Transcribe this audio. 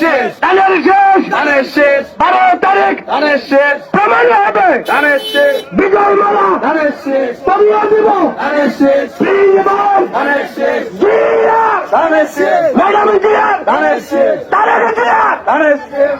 শেষ ধানের শেষ ধানের শেষ বারো তারিখ ধানের শেষ প্রমাণ হবে ধানের শেষ বিজয় মালা ধানের শেষ পড়িয়ে দিব ধানের শেষ শ্রীমান ধানের শেষ জিয়া ধানের শেষ ম্যাডাম জিয়া ধানের শেষ তারেক জিয়া ধানের শেষ